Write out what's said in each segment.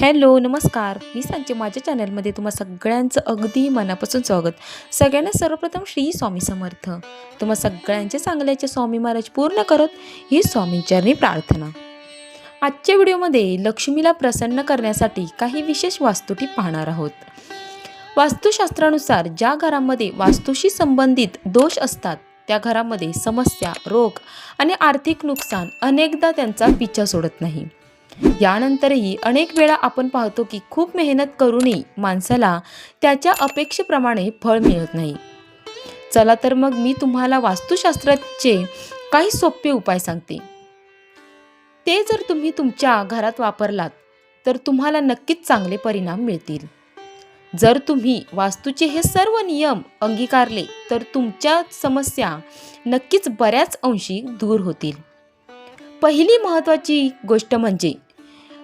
Hello नमस्कार. मी सांगते माझ्या चॅनलमध्ये तुम्हा सगळ्यांचं अगदी मनापासून स्वागत. सगळ्यांना सर्वप्रथम श्री स्वामी समर्थ. तुम्हा सगळ्यांचे चांगल्याचे स्वामी महाराज पूर्ण करत ही स्वामींचरणी प्रार्थना. आजच्या व्हिडिओमध्ये लक्ष्मीला प्रसन्न करण्यासाठी काही विशेष वास्तुटी पाहणार आहोत. वास्तुशास्त्रानुसार ज्या घरामध्ये वास्तूशी संबंधित दोष असतात त्या घरामध्ये समस्या रोग आणि आर्थिक नुकसान अनेकदा त्यांचा पिछा सोडत नाही. यानंतरही अनेक वेळा आपण पाहतो की खूप मेहनत करूनही माणसाला त्याच्या अपेक्षेप्रमाणे फळ मिळत नाही. चला तर मग मी तुम्हाला वास्तुशास्त्राचे काही सोपे उपाय सांगते. ते जर तुम्ही तुमच्या घरात वापरलात तर तुम्हाला नक्कीच चांगले परिणाम मिळतील. जर तुम्ही वास्तूचे हे सर्व नियम अंगीकारले तर तुमच्या समस्या नक्कीच बऱ्याच अंशी दूर होतील. पहिली महत्त्वाची गोष्ट म्हणजे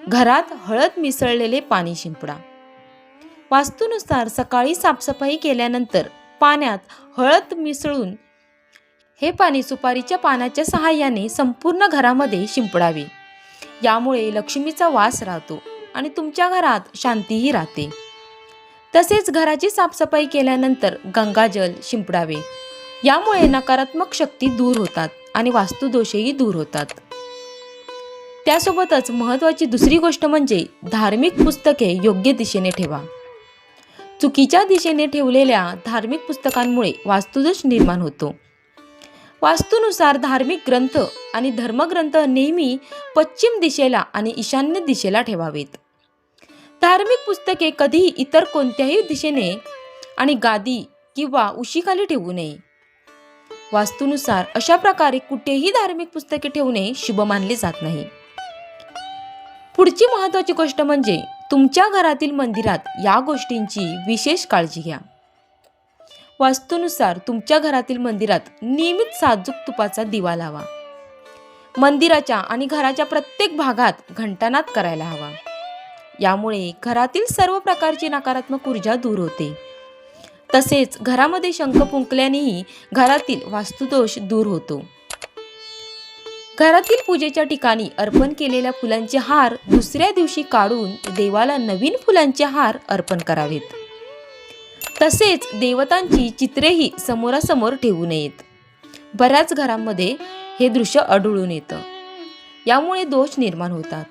घरात हळद मिसळलेले पाणी शिंपडा. वास्तूनुसार सकाळी साफसफाई केल्यानंतर पाण्यात हळद मिसळून हे पाणी सुपारीच्या पानाच्या सहाय्याने संपूर्ण घरामध्ये शिंपडावे. यामुळे लक्ष्मीचा वास राहतो आणि तुमच्या घरात शांतीही राहते. तसेच घराची साफसफाई केल्यानंतर गंगाजल शिंपडावे. यामुळे नकारात्मक शक्ती दूर होतात आणि वास्तुदोषही दूर होतात. त्यासोबतच महत्त्वाची दुसरी गोष्ट म्हणजे धार्मिक पुस्तके योग्य दिशेने ठेवा. चुकीच्या दिशेने ठेवलेल्या धार्मिक पुस्तकांमुळे वास्तुदोष निर्माण होतो. वास्तूनुसार धार्मिक ग्रंथ आणि धर्मग्रंथ नेहमी पश्चिम दिशेला आणि ईशान्य दिशेला ठेवावेत. धार्मिक पुस्तके कधीही इतर कोणत्याही दिशेने आणि गादी किंवा उशीखाली ठेवू नये. वास्तूनुसार अशा प्रकारे कुठेही धार्मिक पुस्तके ठेवणे शुभ मानले जात नाही. पुढची महत्त्वाची गोष्ट म्हणजे तुमच्या घरातील मंदिरात या गोष्टींची विशेष काळजी घ्या. वास्तूनुसार तुमच्या घरातील मंदिरात नियमित साजूक तुपाचा दिवा लावा. मंदिराच्या आणि घराच्या प्रत्येक भागात घंटानाद करायला हवा. यामुळे घरातील सर्व प्रकारची नकारात्मक ऊर्जा दूर होते. तसेच घरामध्ये शंख फुंकल्यानेही घरातील वास्तुदोष दूर होतो. घरातील पूजेच्या ठिकाणी अर्पण केलेल्या फुलांचे हार दुसऱ्या दिवशी काढून देवाला नवीन फुलांचे हार अर्पण करावेत. तसेच देवतांची चित्रेही समोरासमोर ठेवू नयेत. बऱ्याच घरांमध्ये हे दृश्य आढळून येतं. यामुळे दोष निर्माण होतात.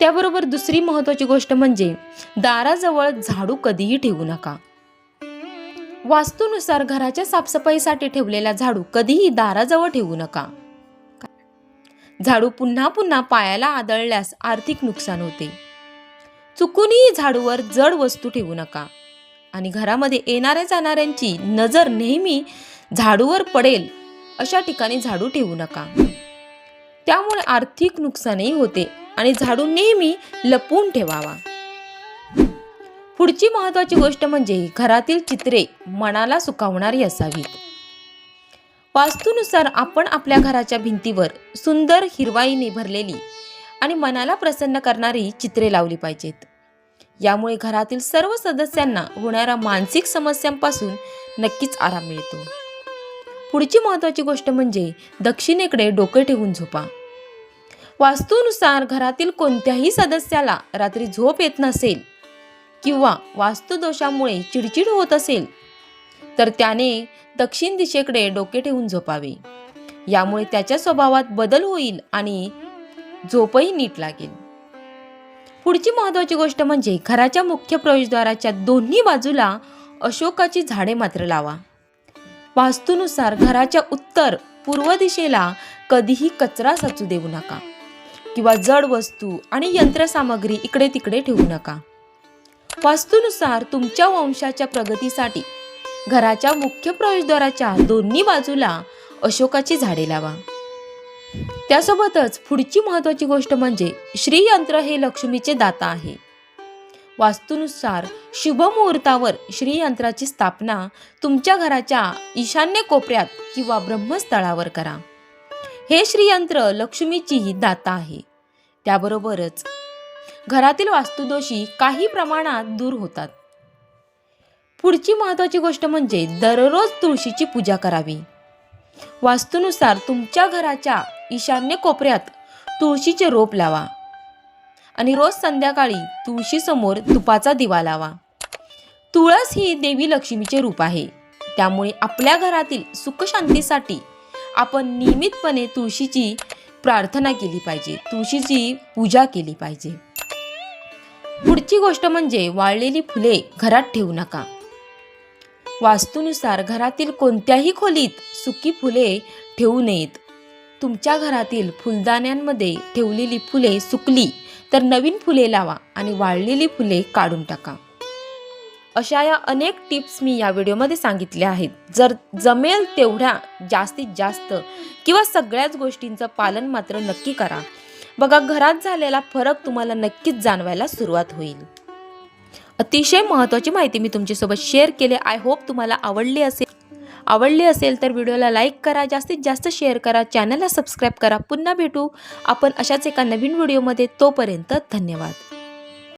त्याबरोबर दुसरी महत्त्वाची गोष्ट म्हणजे दाराजवळ झाडू कधीही ठेवू नका. वास्तूनुसार घराच्या साफसफाईसाठी ठेवलेला झाडू कधीही दाराजवळ ठेवू नका. झाडू पुन्हा पुन्हा पायाला आदळल्यास आर्थिक नुकसान होते. चुकूनही झाडूवर जड वस्तू ठेवू नका. आणि घरामध्ये येणाऱ्या जाणाऱ्यांची नजर नेहमी झाडूवर पडेल अशा ठिकाणी झाडू ठेवू नका. त्यामुळे आर्थिक नुकसानही होते आणि झाडू नेहमी लपवून ठेवावा. पुढची महत्त्वाची गोष्ट म्हणजे घरातील चित्रे मनाला सुकावणारी असावीत. वास्तूनुसार आपण आपल्या घराच्या भिंतीवर सुंदर हिरवाईने भरलेली आणि मनाला प्रसन्न करणारी चित्रे लावली पाहिजेत. यामुळे घरातील सर्व सदस्यांना होणाऱ्या मानसिक समस्यांपासून नक्कीच आराम मिळतो. पुढची महत्त्वाची गोष्ट म्हणजे दक्षिणेकडे डोके ठेवून झोपा. वास्तूनुसार घरातील कोणत्याही सदस्याला रात्री झोप येत नसेल किंवा वास्तुदोषामुळे चिडचिड होत असेल तर त्याने दक्षिण दिशेकडे डोके ठेवून झोपावे. यामुळे त्याच्या स्वभावात बदल होईल आणि झोपही नीट लागेल. पुढची महत्त्वाची गोष्ट म्हणजे घराच्या मुख्य प्रवेशद्वाराच्या दोन्ही बाजूला अशोकाची झाडे मात्र लावा. वास्तूनुसार घराच्या उत्तर पूर्व दिशेला कधीही कचरा साचू देऊ नका किंवा जड वस्तू आणि यंत्रसामग्री इकडे तिकडे ठेवू नका. वास्तूनुसार तुमच्या वंशाच्या प्रगतीसाठी घराच्या मुख्य प्रवेशद्वाराच्या दोन्ही बाजूला अशोकाची झाडे लावा. त्यासोबतच पुढची महत्त्वाची गोष्ट म्हणजे श्रीयंत्र हे लक्ष्मीचे दाता आहे. वास्तूनुसार शुभ मुहूर्तावर श्रीयंत्राची स्थापना तुमच्या घराच्या ईशान्य कोपऱ्यात किंवा ब्रह्मस्थळावर करा. हे श्रीयंत्र लक्ष्मीचीही दाता आहे. त्याबरोबरच घरातील वास्तुदोषी काही प्रमाणात दूर होतात. पुढची महत्त्वाची गोष्ट म्हणजे दररोज तुळशीची पूजा करावी. वास्तूनुसार तुमच्या घराच्या ईशान्य कोपऱ्यात तुळशीचे रोप लावा. आणि रोज संध्याकाळी तुळशीसमोर तुपाचा दिवा लावा. तुळस ही देवी लक्ष्मीचे रूप आहे. त्यामुळे आपल्या घरातील सुखशांतीसाठी आपण नियमितपणे तुळशीची प्रार्थना केली पाहिजे. तुळशीची पूजा केली पाहिजे. पुढची गोष्ट म्हणजे वाळलेली फुले घरात ठेवू नका. वास्तूनुसार घरातील कोणत्याही खोलीत सुकी फुले ठेवू नयेत. तुमच्या घरातील फुलदाण्यांमध्ये ठेवलेली फुले सुकली तर नवीन फुले लावा आणि वाळलेली फुले काढून टाका. अशा या अनेक टिप्स मी या व्हिडिओमध्ये सांगितल्या आहेत. जर जमेल तेवढ्या जास्तीत जास्त किंवा सगळ्याच गोष्टींचं पालन मात्र नक्की करा. बघा घरात झालेला फरक तुम्हाला नक्कीच जाणवायला सुरुवात होईल. अतिशय महत्त्वाची माहिती मी तुमच्यासोबत शेअर केली. आय होप तुम्हाला आवडली असेल. आवडली असेल तर व्हिडिओला लाईक करा जास्तीत जास्त शेअर करा चॅनलला सबस्क्राईब करा. पुन्हा भेटू. आपण अशाच एका नवीन व्हिडिओमध्ये तोपर्यंत धन्यवाद.